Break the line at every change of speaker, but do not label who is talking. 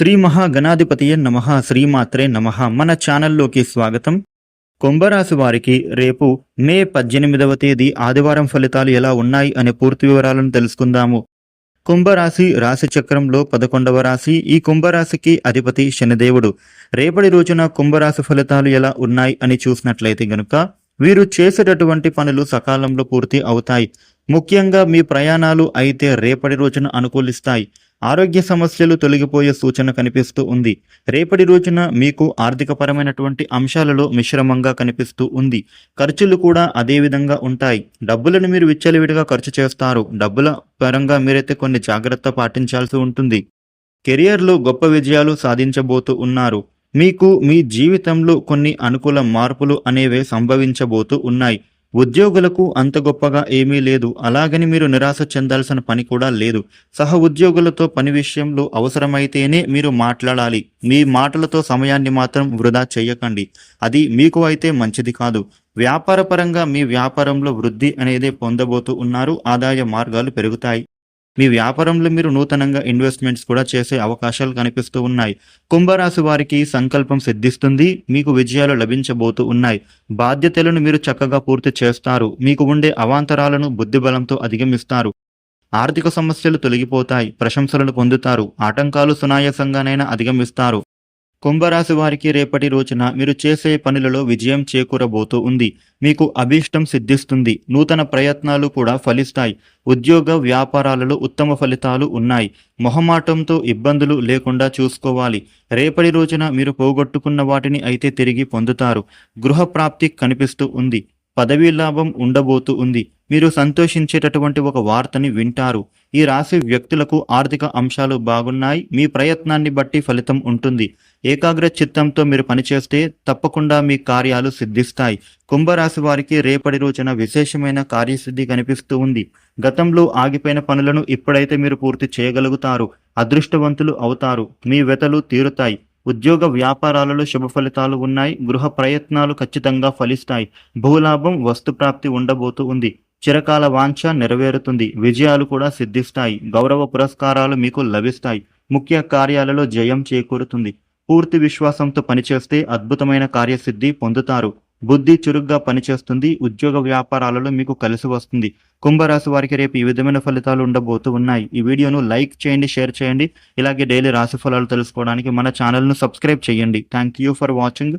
శ్రీ మహాగణాధిపతియ నమ శ్రీమాత్రే నమ. మన ఛానల్లోకి స్వాగతం. కుంభరాశి వారికి రేపు మే పద్దెనిమిదవ తేదీ ఆదివారం ఫలితాలు ఎలా ఉన్నాయి అనే పూర్తి వివరాలను తెలుసుకుందాము. కుంభరాశి రాశి చక్రంలో పదకొండవ రాశి ఈ కుంభరాశికి అధిపతి శనిదేవుడు. రేపటి రోజున కుంభరాశి ఫలితాలు ఎలా ఉన్నాయి అని చూసినట్లయితే గనుక వీరు చేసేటటువంటి పనులు సకాలంలో పూర్తి అవుతాయి. ముఖ్యంగా మీ ప్రయాణాలు అయితే రేపటి రోజున అనుకూలిస్తాయి. ఆరోగ్య సమస్యలు తొలగిపోయే సూచన కనిపిస్తూ ఉంది. రేపటి రోజున మీకు ఆర్థికపరమైనటువంటి అంశాలలో మిశ్రమంగా కనిపిస్తూ ఉంది. ఖర్చులు కూడా అదే విధంగా ఉంటాయి. డబ్బులను మీరు విచ్చలవిడిగా ఖర్చు చేస్తారు. డబ్బుల పరంగా మీరైతే కొన్ని జాగ్రత్త పాటించాల్సి ఉంటుంది. కెరియర్లో గొప్ప విజయాలు సాధించబోతూ ఉన్నారు. మీకు మీ జీవితంలో కొన్ని అనుకూల మార్పులు అనేవి సంభవించబోతూ ఉన్నాయి. ఉద్యోగులకు అంత గొప్పగా ఏమీ లేదు. అలాగని మీరు నిరాశ చెందాల్సిన పని కూడా లేదు. సహ ఉద్యోగులతో పని విషయంలో అవసరమైతేనే మీరు మాట్లాడాలి. మీ మాటలతో సమయాన్ని మాత్రం వృధా చేయకండి. అది మీకు అయితే మంచిది కాదు. వ్యాపారపరంగా మీ వ్యాపారంలో వృద్ధి అనేది పొందబోతూ ఉన్నారు. ఆదాయ మార్గాలు పెరుగుతాయి. మీ వ్యాపారంలో మీరు నూతనంగా ఇన్వెస్ట్మెంట్స్ కూడా చేసే అవకాశాలు కనిపిస్తూ ఉన్నాయి. కుంభరాశి వారికి సంకల్పం సిద్ధిస్తుంది. మీకు విజయాలు లభించబోతూ ఉన్నాయి. బాధ్యతలను మీరు చక్కగా పూర్తి చేస్తారు. మీకు ఉండే అవాంతరాలను బుద్ధిబలంతో అధిగమిస్తారు. ఆర్థిక సమస్యలు తొలగిపోతాయి. ప్రశంసలను పొందుతారు. ఆటంకాలు సునాయాసంగానైనా అధిగమిస్తారు. కుంభరాశి వారికి రేపటి రోజున మీరు చేసే పనులలో విజయం చేకూరబోతూ ఉంది. మీకు అభీష్టం సిద్ధిస్తుంది. నూతన ప్రయత్నాలు కూడా ఫలిస్తాయి. ఉద్యోగ వ్యాపారాలలో ఉత్తమ ఫలితాలు ఉన్నాయి. మొహమాటంతో ఇబ్బందులు లేకుండా చూసుకోవాలి. రేపటి రోజున మీరు పోగొట్టుకున్న వాటిని అయితే తిరిగి పొందుతారు. గృహ ప్రాప్తి కనిపిస్తూ ఉంది. పదవీ లాభం ఉండబోతూ ఉంది. మీరు సంతోషించేటటువంటి ఒక వార్తని వింటారు. ఈ రాశి వ్యక్తులకు ఆర్థిక అంశాలు బాగున్నాయి. మీ ప్రయత్నాన్ని బట్టి ఫలితం ఉంటుంది. ఏకాగ్ర చిత్తంతో మీరు పనిచేస్తే తప్పకుండా మీ కార్యాలు సిద్ధిస్తాయి. కుంభరాశి వారికి రేపటి రోజున విశేషమైన కార్యసిద్ధి కనిపిస్తూ ఉంది. గతంలో ఆగిపోయిన పనులను ఇప్పుడైతే మీరు పూర్తి చేయగలుగుతారు. అదృష్టవంతులు అవుతారు. మీ వెతలు తీరుతాయి. ఉద్యోగ వ్యాపారాలలో శుభ ఫలితాలు ఉన్నాయి. గృహ ప్రయత్నాలు ఖచ్చితంగా ఫలిస్తాయి. భూలాభం వస్తు ప్రాప్తి ఉండబోతూ ఉంది. చిరకాల వాంఛ నెరవేరుతుంది. విజయాలు కూడా సిద్ధిస్తాయి. గౌరవ పురస్కారాలు మీకు లభిస్తాయి. ముఖ్య కార్యాలలో జయం చేకూరుతుంది. పూర్తి విశ్వాసంతో పనిచేస్తే అద్భుతమైన కార్యసిద్ధి పొందుతారు. బుద్ధి చురుగ్గా పనిచేస్తుంది. ఉద్యోగ వ్యాపారాలలో మీకు కలిసి వస్తుంది. కుంభరాశి వారికి రేపు ఈ విధమైన ఫలితాలు ఉండబోతూ ఉన్నాయి. ఈ వీడియోను లైక్ చేయండి షేర్ చేయండి. ఇలాగే డైలీ రాశి ఫలాలు తెలుసుకోవడానికి మన ఛానల్ను సబ్స్క్రైబ్ చేయండి. Thank you for watching.